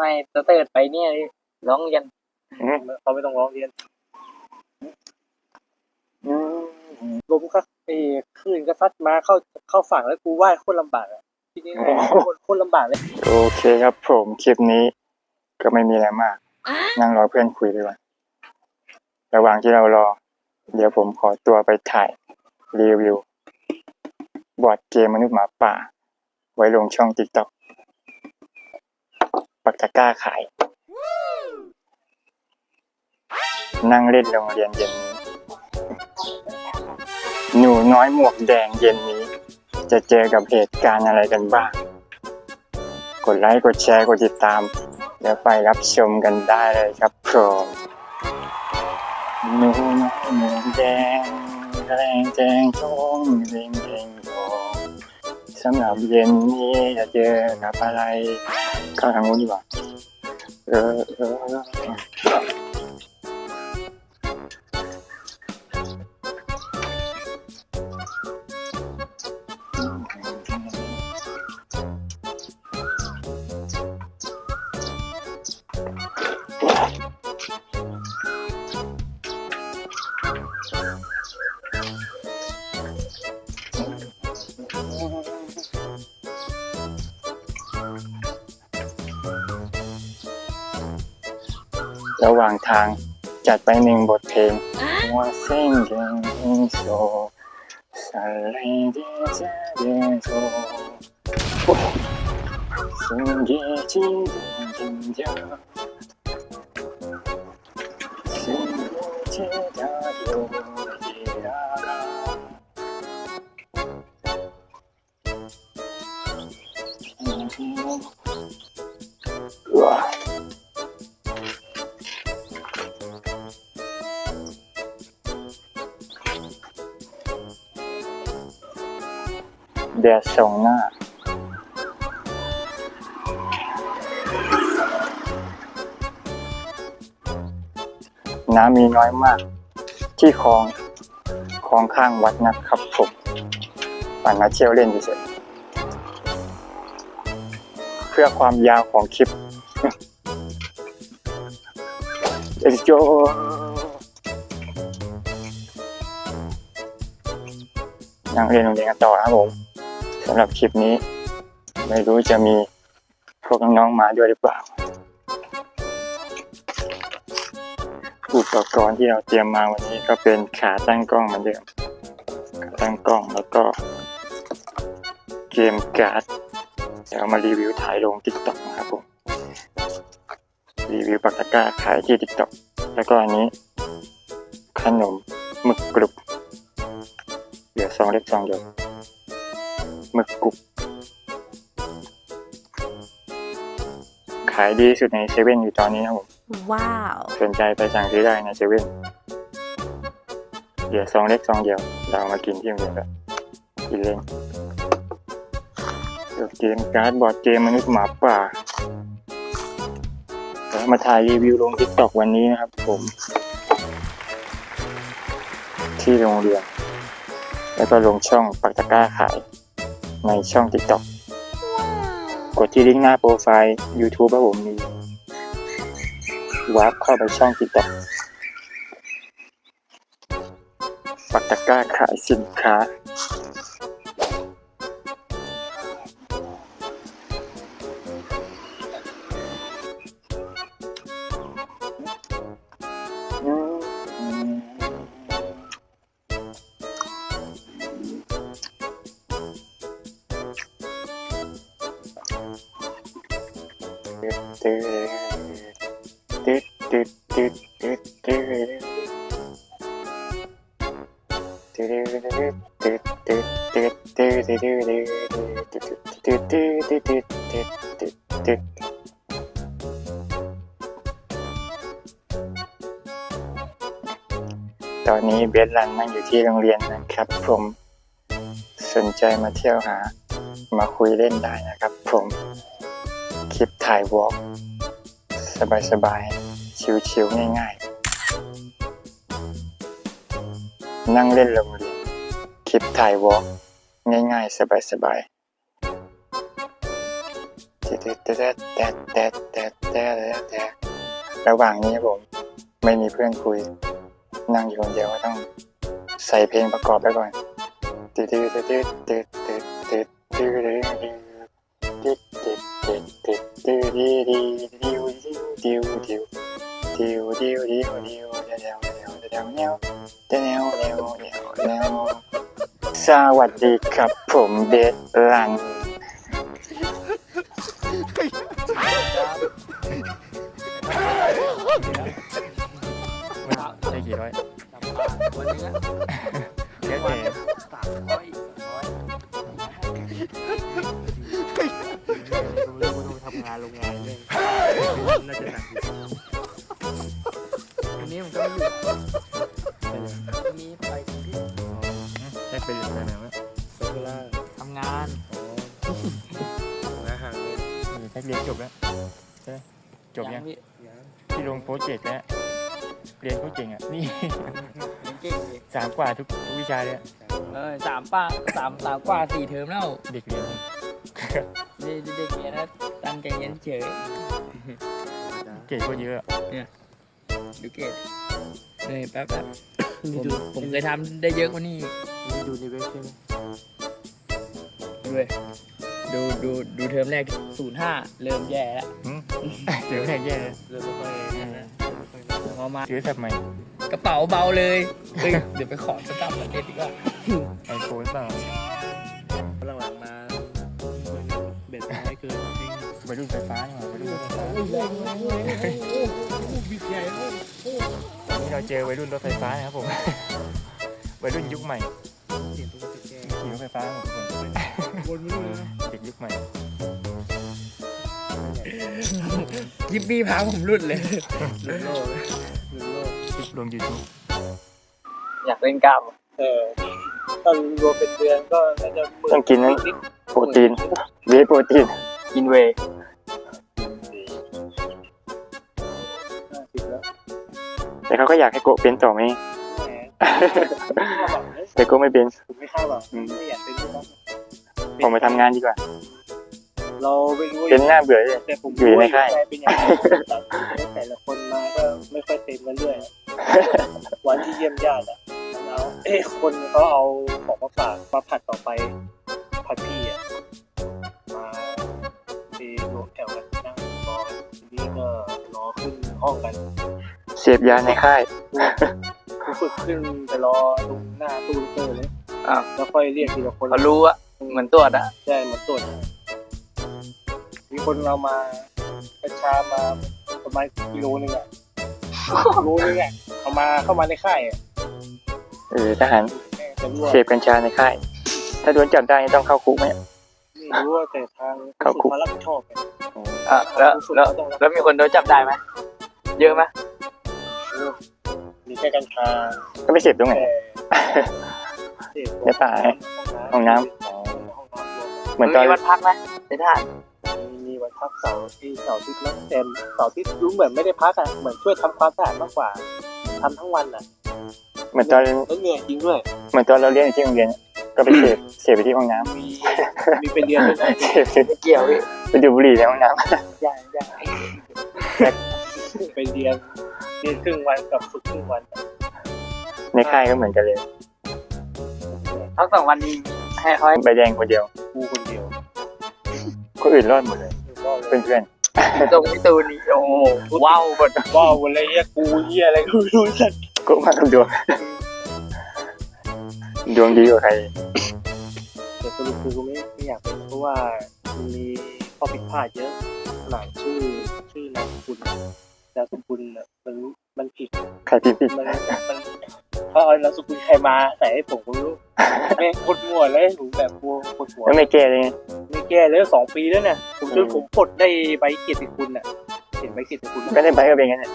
ให้เตอร์ไปเนี่ยร้องยันอืมเขาไม่ต้องร้องเรียนอืมลมก็เออคลื่นก็ซัดมาเข้าเข้าฝั่งแล้วกูว่ายโคตรลำบากอะทีนี้โคตรโคตรลำบากเลย โอเคครับผมคลิปนี้ก็ไม่มีอะไรมาก นั่งรอเพื่อนคุยดีกว่าระหว่างที่เรารอ เดี๋ยวผมขอตัวไปถ่ายรีวิว บอร์ดเกมมนุษย์หมาป่า ไว้ลงช่องติ๊กต็อก ปักตะกร้าขาย นั่งเล่นโรงเรียนเย็นนี้ หนูน้อยหมวกแดงเย็นนี้ จะเจอกับเหตุการณ์อะไรกันบ้าง กดไลค์กดแชร์กดติดตามเดี๋ยวไปรับชมกันได้เลยครับผมหนูน้อยหมวกแดงแรงแจงทงเร่งเร่งโยสำหรับเย็นนี้จะเจอกับอะไร 看什么工具吧。呃呃 ระหว่างทางจัดไปหนึ่งบทเพลงว่าเส้นเกงโซสลายเจเดโซสิ่งที่จีนจินเดียวสิ่งที่เธอ แดดส่องหน้า น้ำมีน้อยมาก ที่คลองคลองข้างวัดนะครับผมปั่นมาเที่ยวเล่นเฉยเพื่อความยาวของคลิปเอสโจยังเรียนโรงเรียนกันต่อครับผม สำหรับคลิปนี้ ไม่รู้จะมีพวกน้องๆมาด้วยหรือเปล่า อุปกรณ์ที่เราเตรียมมาวันนี้ก็เป็นขาตั้งกล้องเหมือนเดิมขาตั้งกล้องแล้วก็เกมการ์ดเดี๋ยวมารีวิวถ่ายลงติ๊กต็อกนะครับผมรีวิวปากกาขายที่ติ๊กต็อกแล้วก็อันนี้ ขนมหมึกกรุบเหลือซองเล็กซองเดียว หมึกกรุบขายดีที่สุดในเซเว่นอยู่ตอนนี้นะครับผม Wow. สนใจไปสั่งซื้อได้ในเซเว่นเดี๋ยวซองเล็กซองเดียว เราเอามากินที่โรงเรียนกันกินเล่นเกมการ์ดบอร์ดเกมมนุษย์หมาป่าเดี๋ยวมาถ่ายรีวิวลงทิกตอกวันนี้นะครับผม ที่โรงเรียน แล้วก็ลงช่องปักตะกร้าขาย ในช่องทิกตอกกดที่ลิงก์หน้าโปรไฟล์ YouTube ครับผมมีวาร์ปเข้าไปช่องติ๊กต็อกปักตะกร้าขายสินค้า ตอนนี้เบสรันนั่งอยู่ที่โรงเรียนนะครับ ผมสนใจมาเที่ยวหา มาคุยเล่นได้นะครับ ผม ถ่ายวอล์กสบายๆ ชิวๆ ง่ายๆ นั่งเล่นโรงเรียนคลิปถ่ายวอล์กง่ายๆ สบายๆแต่แต่แต่แต่แต่แต่แต่แต่ระหว่างนี้ผมไม่มีเพื่อนคุย นั่งอยู่คนเดียวก็ต้องใส่เพลงประกอบไปก่อนตืดตืดตืดตืดตืดตืดตืดตืดตืดตืด ดตืดตืดดิวดิวดิวดิวดิวดิวดิวเดวเดวเดวเดวเดวเดวเดวเดวสวัสดีครับผมเบสลัง น่าจะหนักอยู่วันนี้ผมก็ไม่อยู่วันนี้ไปกรุงเทพได้ไปเรียนไปไหนวะไปเวลาทำงานอาหารเลยแค่เรียนจบแล้วใช่ไหมจบยังพี่ที่ลงโปรเจกต์แล้วเรียนเขาเก่งอะ นี่เก่งเลยสามกว่าทุกทุกวิชาเลยอะเออสามป้าสามสามกว่าสี่เทอมแล้ว เด็กเรียนเด็กเด็กเรียนนะ ตั้งใจเรียนเฉยเก่งก็เยอะอะดูเกตเลยแป๊บแป๊บผมผมเคยทำได้เยอะกว่านี้อีกมีดูในเว็บใช่ไหมด้วยดูดูดูเทอมแรกศูนย์ห้าเริ่มแย่แล้วหืมเจอแรกแย่เลยเริ่มไม่ค่อยพอมาซื้อสับใหม่กระเป๋าเบาเลยเฮ้ยเดี๋ยวไปขอประจำประเทศดีกว่าไอโฟนเปล่าหลังๆมาเบ็ด น้อยเกินรุ่นไฟฟ้าเนี่ยวัยรุ่นไฟฟ้าบิ๊กใหญ่เลยวันนี้เราเจอวัยรุ่นรถไฟฟ้านะครับผมวัยรุ่นยุคใหม่เสียงตัวจะแก่ขี่รถไฟฟ้าของทุกคนวนไม่รู้เลยเด็กยุคใหม่ยิบบี้พาผมรุดเลยลุนโลกลุนโลกคลิปลงยูทูบอยากเล่นกล้ามเออถ้ารวมเป็นเดือนก็น่าจะต้องกินนั้นโปรตีนเวโปรตีนกินเว แต่เขาก็อยากให้โกะเป็นต่อไหมแหมไม่คาดหวังเลยแต่โกะไม่เป็นไม่คาดหวังไม่อยากเป็นด้วยซ้ำผมไปทำงานดีกว่า เราไม่รู้เป็นหน้าเบื่อเลยแต่ผมอยู่ในค่ายเป็นอย่างไรแต่ละคนมาก็ไม่ค่อยเต็มกันเรื่อยวันที่เยี่ยมญาติอะมันเอาเอ้คนเขาเอาของมาฝากมาผัดต่อไปผัดพี่อะมาไปรวมแถวกันนั่งรอทีนี้ก็รอขึ้นห้องกันเส พยาในค่ายกูฝึกขึ้นไปรอตรงหน้าตู้ลูกเตอร์เลยแล้วค่อยเรียกทีละคนเขารู้อะเหมือนตรวจอะใช่เหมือนตรวจมีคนเรามาประชามาประมาณกิโลนึงอะกิโลนึงอะเอามาเข้ามาในค่ายอะเออทหารแม่งจะรั่วเสพกัญชาในค่าย ถ้าโดนจับได้นี่ต้องเข้าคุกไหมไม่รู้ว่าแต่ทางเข้าคุก มารับผิดชอบเนี่ยอะแล้วผู้ฝึกแล้วเขาต้องรับแล้วมีคนโดนจับได้ไหมเยอะไหม มีแค่กัญชาก็ไม่เสพตรงไหน แต่เสพในป่าไงห้องน้ำ ห้องน้ำรวมกันเหมือนตอนมีวันพักไหมในท่านมีมีวันพักเสาร์ที่เสาร์อาที่แล้วแต่เสาร์อาที่รู้เหมือนไม่ได้พักอะเหมือนช่วยทำความสะอาดมากกว่าทำทั้งวันอะเหมือนตอนแล้วเหนื่อยจริงด้วย เหมือนตอนเราเรียนอยู่ที่โรงเรียน ก็ไปเสพเสพไปที่ห้องน้ำมีมีไปเรียนด้วยนะเสพไม่เกี่ยวพี่ไปดูดบุหรี่ในห้องน้ยังยังไปเรียน เรียนครึ่งวันกับฝึกครึ่งวันำในค่ายก็เหมือนกันเลยพักสองวันนี้ให้เขาให้ใบแดงคนเดียวกูคนเดียวคนอื่นรอดหมดเลยก็เลยเพื่อนตรงพี่ตูนนี่โอ้โหว้าวหมดว้าวอะไรเงี้ยกูเหี้ยอะไรก็ไม่รู้สักๆก็มากับดวงดวงดีกว่าใครแต่สรุปคือกูไม่ไม่อยากเป็นเพราะว่ามันมีข้อผิดพลาดเยอะหลังชื่อชื่อนามสกุลนามสกุ ใครผิดผิดมันมันเขาเอานามสกุลใครมาใส่ให้ผมก็ไม่รู้แม่งโคตรมั่วเลยผมแบบกลัวปวดหัวแล้วไม่แก้เลยไงไม่แก้เลยสองปีแล้วเนี่ยผมจนผมปลดได้ใบเกียรติคุณน่ะเห็นใบเกียรติคุณก็ได้ใบก็เป็นอย่างนั้นแหละ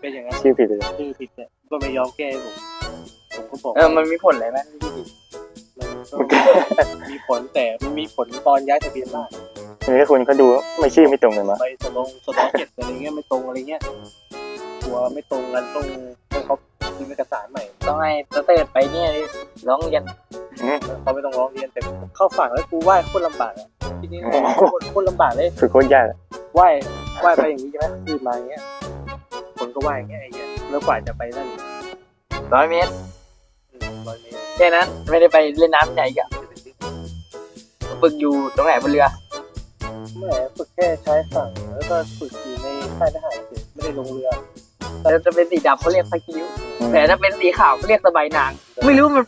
เป็นอย่างนั้นชื่อผิดเลยชื่อผิดเนี่ยก็ไม่ยอมแก้ให้ผมผมก็บอกเออมันมีผลอะไรไหมพี่มันก็มีผลแต่มันมีผลตอนย้ายทะเบียนบ้านนี่ถ้าคุณเขาดูไม่ชื่อไม่ตรงเลยมั้งใบสลงสตอเจ็ดอะไรเงี้ยไม่ตรงอะไรเงี้ย กลัวไม่ตรงกันต้องให้เขาพิมพ์เอกสารใหม่ต้องให้สเตอร์ไปเนี่ยร้องยันอืมเขาไม่ต้องร้องเรียนแต่เข้าฝั่งแล้วกูไหว้โคตรลำบากอะทีนี้โอ้โหโคตรโคตรลำบากเลยคือโคตรยากอะไหว้ไหว้ไปอย่างนี้ใช่ไหมขึ้นมาอย่างเงี้ยคนก็ไหว้อย่างเงี้ยไอ้เงี้ยแล้วกว่าจะไปนั่นร้อยเมตรร้อยเมตรแค่นั้นไม่ได้ไปเล่นน้ำใหญ่อีกันฝึกอยู่ตรงไหนบนเรือแหม่ฝึกแค่ใช้ฝั่งแล้วก็ฝึกอยู่ในค่ายทหารเฉยไม่ได้ลงเรือ แต่จะเป็นสีดำเขาเรียกพาคิวแต่ถ้าเป็นสีขาวเขาเรียกสบายนาง ไม่รู้มัน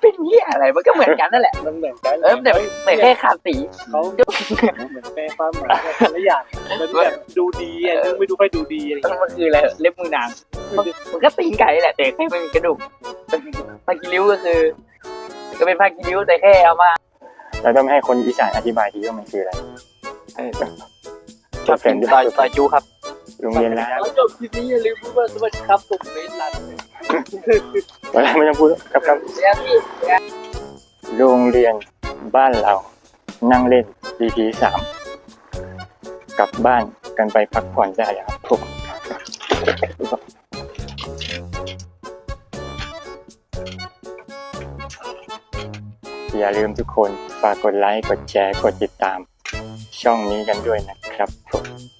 เป็นเหี้ยอะไรมันก็เหมือนกันนั่นแหละ มันเหมือนกันเออแต่แต่แค่ขาดสีเขาเหมือนแปลความหมายกันคนละอย่างมันแบบดูดีอะนึงไม่ดูค่อยดูดีอะไรแล้วเงี้ยมันคืออะไรเล็บมือนางมันมันก็ตีนไก่แหละแต่แค่ไม่มีกระดูกพาคิริ้วก็คือ ก็เป็นพาคิริ้วแต่แค่เอามาเราต้องให้คนอีสานอธิบายทีว่ามันคืออะไรชอบกินซอยซอยจูครับ โรงเรียนร้านแล้วจบคลิปนี้อย่าลืมพูดว่าสวัสดีครับผมเบสลันเวลาไม่ต้องพูดครับครับแล้วพี่โรงเรียนบ้านเรานั่งเล่น EP สามกลับบ้านกันไปพักผ่อนได้แล้วครับผมอย่าลืมทุกคนฝากกดไลค์ กดแชร์ กดติดตาม ช่องนี้กันด้วยนะครับผมถ่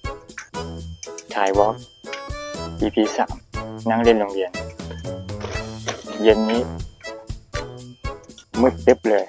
ายวอล์ก EP สามนั่งเล่นโรงเรียน เย็นนี้มืดตึ๊บเลย